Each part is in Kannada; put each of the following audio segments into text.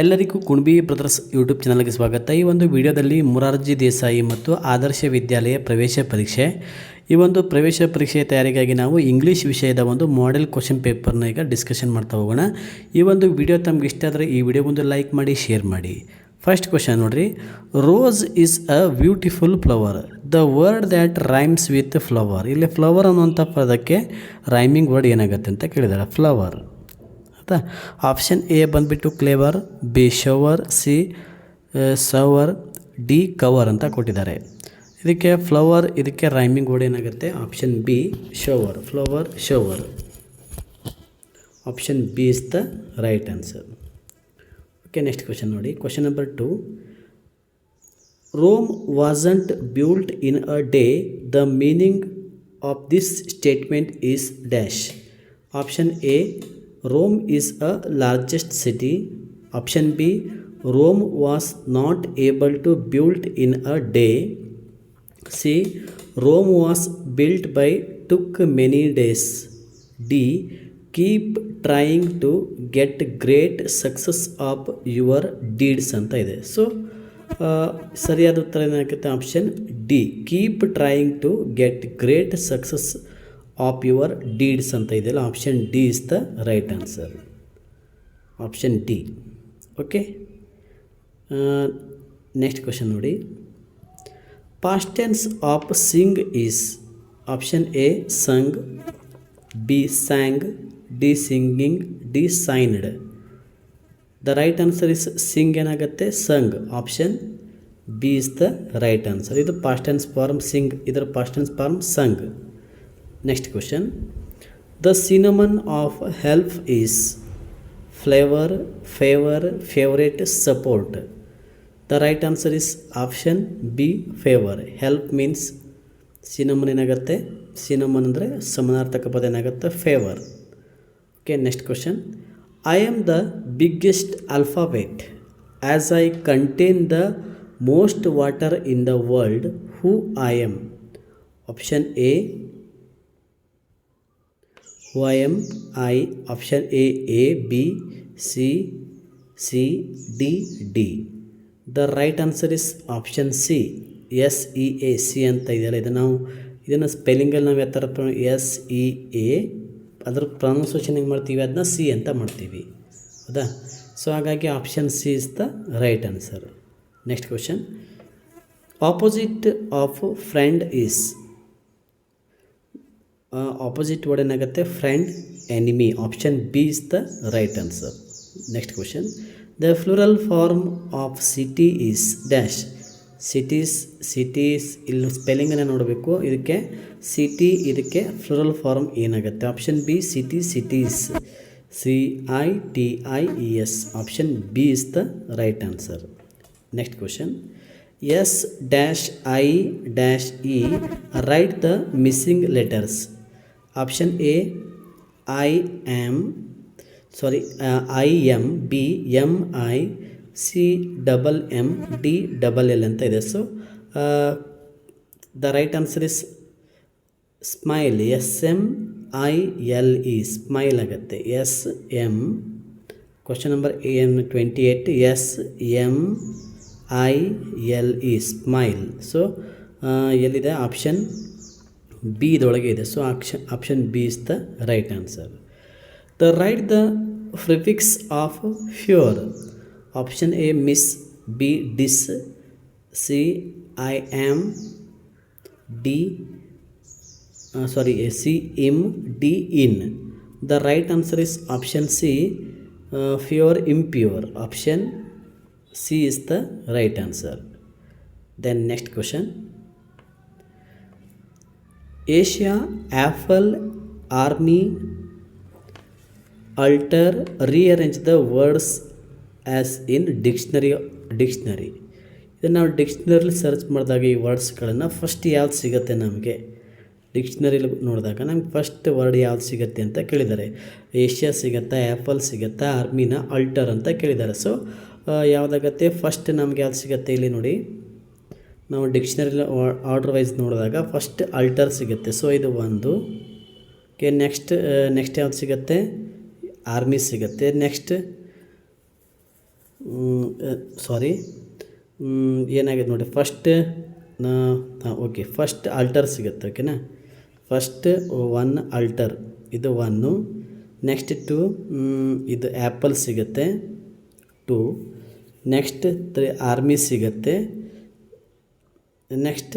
ಎಲ್ಲರಿಗೂ ಕುಣಬಿ ಬ್ರದರ್ಸ್ ಯೂಟ್ಯೂಬ್ ಚಾನಲ್ಗೆ ಸ್ವಾಗತ ಈ ಒಂದು ವಿಡಿಯೋದಲ್ಲಿ ಮುರಾರ್ಜಿ ದೇಸಾಯಿ ಮತ್ತು ಆದರ್ಶ ವಿದ್ಯಾಲಯ ಪ್ರವೇಶ ಪರೀಕ್ಷೆ ಈ ಒಂದು ಪ್ರವೇಶ ಪರೀಕ್ಷೆಯ ತಯಾರಿಗಾಗಿ ನಾವು ಇಂಗ್ಲೀಷ್ ವಿಷಯದ ಒಂದು ಮಾಡೆಲ್ ಕ್ವಶನ್ ಪೇಪರ್ನ ಈಗ ಡಿಸ್ಕಷನ್ ಮಾಡ್ತಾ ಹೋಗೋಣ ಈ ಒಂದು ವಿಡಿಯೋ ತಮ್ಗೆ ಇಷ್ಟ ಆದರೆ ಈ ವಿಡಿಯೋ ಒಂದು ಲೈಕ್ ಮಾಡಿ ಶೇರ್ ಮಾಡಿ ಫಸ್ಟ್ ಕ್ವಶನ್ ನೋಡಿರಿ rose is a beautiful flower the word that rhymes with flower ಇಲ್ಲಿ ಫ್ಲವರ್ ಅನ್ನುವಂಥ ಪದಕ್ಕೆ ರೈಮಿಂಗ್ ವರ್ಡ್ ಏನಾಗುತ್ತೆ ಅಂತ ಕೇಳಿದಾರೆ ಫ್ಲವರ್ ಆಪ್ಷನ್ ಎ ಬಂದುಬಿಟ್ಟು clever B shower C sour D cover ಅಂತ ಕೊಟ್ಟಿದ್ದಾರೆ ಇದಕ್ಕೆ ಫ್ಲವರ್ ಇದಕ್ಕೆ ರೈಮಿಂಗ್ ವರ್ಡ್ ಏನಾಗುತ್ತೆ option B shower flower shower option B is the right answer okay next question ನೋಡಿ question number two Rome wasn't built in a day the meaning of this statement is dash option A Rome is a largest city option B Rome was not able to built in a day C Rome was built by took many days D keep trying to get great success of your deeds ಅಂತ ಇದೆ ಸೊ ಸರಿಯಾದ ಉತ್ತರ ಏನಾಗುತ್ತೆ option D keep trying to get great success of your deeds ಅಂತ ಇದೆಯಲ್ಲ option D is the right answer option D okay next question ನೋಡಿ past tense of sing is option A sung B sang D singing D signed the right answer is sing ಏನಾಗುತ್ತೆ sung option B is the right answer ಇದು ಪಾಸ್ಟೆನ್ಸ್ ಫಾರ್ಮ್ ಸಿಂಗ್ ಇದರ past tense form sung next question the synonym of help is flavour favour favourite support the right answer is option B favour help means synonym ಏನಾಗುತ್ತೆ ಸಿನಮನ್ ಅಂದರೆ ಸಮಾನಾರ್ಥಕ ಪದ ಏನಾಗುತ್ತೆ favour okay next question I am the biggest alphabet as I contain the most water in the world who I am option A M I option A A B C C D D the right answer is option C S E A C ಅಂತ ಇದೆಯಲ್ಲ ಇದು ನಾವು ಇದನ್ನು ಸ್ಪೆಲ್ಲಿಂಗಲ್ಲಿ ನಾವು ಯಾವ ಥರ ಎಸ್ ಇ ಎ ಅದ್ರ ಪ್ರೊನೌನ್ಸೇಷನ್ ಹೆಂಗೆ ಮಾಡ್ತೀವಿ ಅದನ್ನ ಸಿ ಅಂತ ಮಾಡ್ತೀವಿ ಹೌದಾ ಸೊ ಹಾಗಾಗಿ option C is the right answer next question opposite of friend is opposite word ಏನಾಗುತ್ತೆ friend enemy option B is the right answer next question the plural form of city is dash cities cities ಇಲ್ಲಿ ಸ್ಪೆಲ್ಲಿಂಗನ್ನು ನೋಡಬೇಕು ಇದಕ್ಕೆ ಸಿಟಿ ಇದಕ್ಕೆ ಫ್ಲೂರಲ್ ಫಾರ್ಮ್ ಏನಾಗುತ್ತೆ option B city cities C I T I E S option B is the right answer next question S dash I dash E write the missing letters option A I M sorry I M B M I C double M D double L ಅಂತ ಇದೆ so the right answer is smile S M I L E smile ಆಗುತ್ತೆ S M question number N twenty eight S M I L E smile so ಎಲ್ಲಿದೆ ಆಪ್ಷನ್ ಬಿ ಇದರೊಳಗೆ ಇದೆ so action option B is the right answer the right the prefix of pure option A mis B dis C I am D sorry C im D in the right answer is option C pure impure option C is the right answer then next question Asia apple army ಅಲ್ಟರ್ rearrange the words as in dictionary dictionary ಇದನ್ನು ನಾವು ಡಿಕ್ಷ್ನರಿಲಿ ಸರ್ಚ್ ಮಾಡಿದಾಗ ಈ ವರ್ಡ್ಸ್ಗಳನ್ನು ಫಸ್ಟ್ ಯಾವ್ದು ಸಿಗುತ್ತೆ ನಮಗೆ ಡಿಕ್ಷ್ನರಿಲಿ ನೋಡಿದಾಗ ನಮ್ಗೆ ಫಸ್ಟ್ ವರ್ಡ್ ಯಾವ್ದು ಸಿಗುತ್ತೆ ಅಂತ ಕೇಳಿದ್ದಾರೆ ಏಷ್ಯಾ ಸಿಗುತ್ತಾ ಆ್ಯಪಲ್ ಸಿಗುತ್ತಾ ಆರ್ಮಿನ ಅಲ್ಟರ್ ಅಂತ ಕೇಳಿದ್ದಾರೆ ಸೊ ಯಾವುದಾಗತ್ತೆ ಫಸ್ಟ್ ನಮ್ಗೆ ಯಾವ್ದು ಸಿಗುತ್ತೆ ಇಲ್ಲಿ ನೋಡಿ ನಾವು ಡಿಕ್ಷನರಿ ಆರ್ಡ್ರ್ ವೈಸ್ ನೋಡಿದಾಗ ಫಸ್ಟ್ ಅಲ್ಟರ್ ಸಿಗುತ್ತೆ ಸೊ ಇದು ಒಂದು ಓಕೆ ನೆಕ್ಸ್ಟ್ ನೆಕ್ಸ್ಟ್ ಯಾವ್ದು ಸಿಗುತ್ತೆ ಆರ್ಮಿ ಸಿಗುತ್ತೆ ನೆಕ್ಸ್ಟ್ ಸಾರಿ ಏನಾಗಿದೆ ನೋಡಿ ಫಸ್ಟ್ ಓಕೆ ಫಸ್ಟ್ ಅಲ್ಟರ್ ಸಿಗುತ್ತೆ ಓಕೆನಾ ಫಸ್ಟ್ ಒನ್ ಅಲ್ಟರ್ ಇದು ಒನ್ನು ನೆಕ್ಸ್ಟ್ ಟು ಇದು ಆ್ಯಪಲ್ ಸಿಗುತ್ತೆ ಟು ನೆಕ್ಸ್ಟ್ ತ್ರೀ ಆರ್ಮಿ ಸಿಗುತ್ತೆ ನೆಕ್ಸ್ಟ್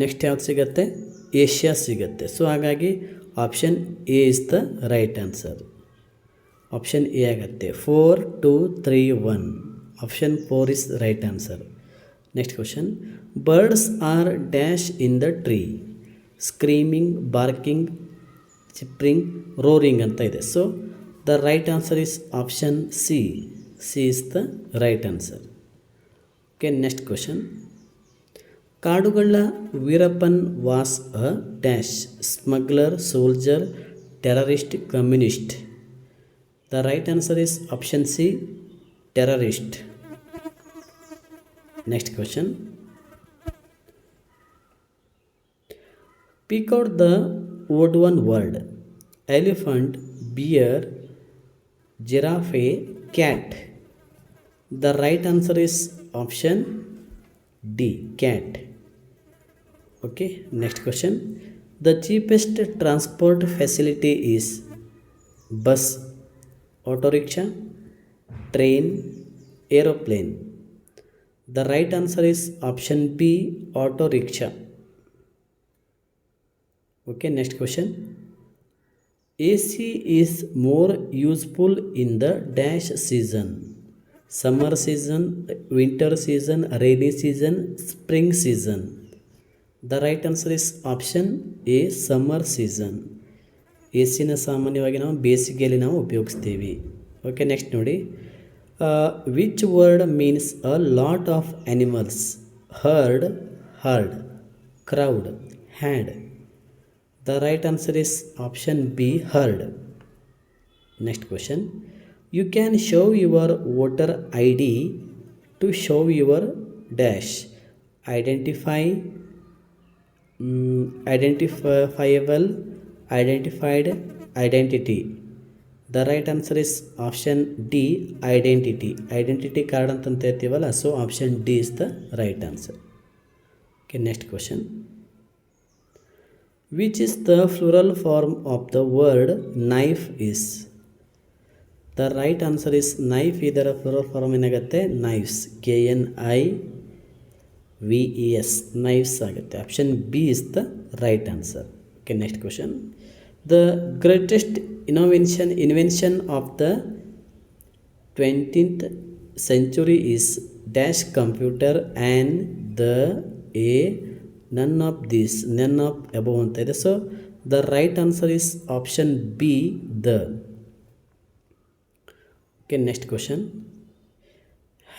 ನೆಕ್ಸ್ಟ್ ಯಾವ್ದು ಸಿಗತ್ತೆ ಏಷ್ಯಾ ಸಿಗತ್ತೆ ಸೊ ಹಾಗಾಗಿ option A is the right answer option A ಆಗುತ್ತೆ four two three one option four is right answer next question birds are dash in the tree screaming barking chirping roaring ಅಂತ ಇದೆ so the right answer is option C C is the right answer Okay, next question. Kadugalla Veerappan was a dash smuggler, soldier, terrorist, communist. The right answer is option C, terrorist. Next question. Pick out the word one word. Elephant, bear, giraffe, cat. The right answer is option d can't. okay next question the cheapest transport facility is bus auto rickshaw train aeroplane the right answer is option b auto rickshaw okay next question ac is more useful in the dash season summer season winter season rainy season spring season the right answer is option A summer season A ಸಿನ ಸಾಮಾನ್ಯವಾಗಿ ನಾವು ಬೇಸಿಗೆಯಲ್ಲಿ ನಾವು ಉಪಯೋಗಿಸ್ತೀವಿ ಓಕೆ ನೆಕ್ಸ್ಟ್ ನೋಡಿ which word means a lot of animals herd herd crowd hand the right answer is option B herd next question You can show your voter ID to show your dash. Identify, mm, identifiable, identified identity. The right answer is option D identity. Identity card ಅಂತ ಹೇಳ್ತೀವಲ್ಲ so option D is the right answer okay next question which is the plural form of the word knife is the right answer is knife ಇದರ plural form ಏನಾಗುತ್ತೆ knives K N I V E S knives ಆಗುತ್ತೆ option B is the right answer okay next question the greatest invention invention of the twentieth century is dash computer and the a none of this none of above ಅಂತ ಇದೆ so the right answer is option B the okay next question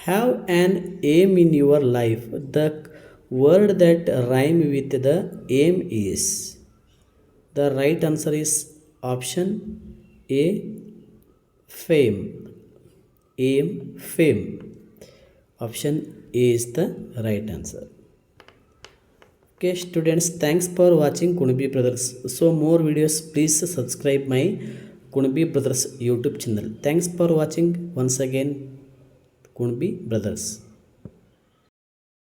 have an aim in your life the word that rhyme with the aim is the right answer is option a fame aim fame option a is the right answer okay students thanks for watching kunubi brothers so more videos please subscribe my Kunabi brothers YouTube channel thanks for watching once again Kunabi brothers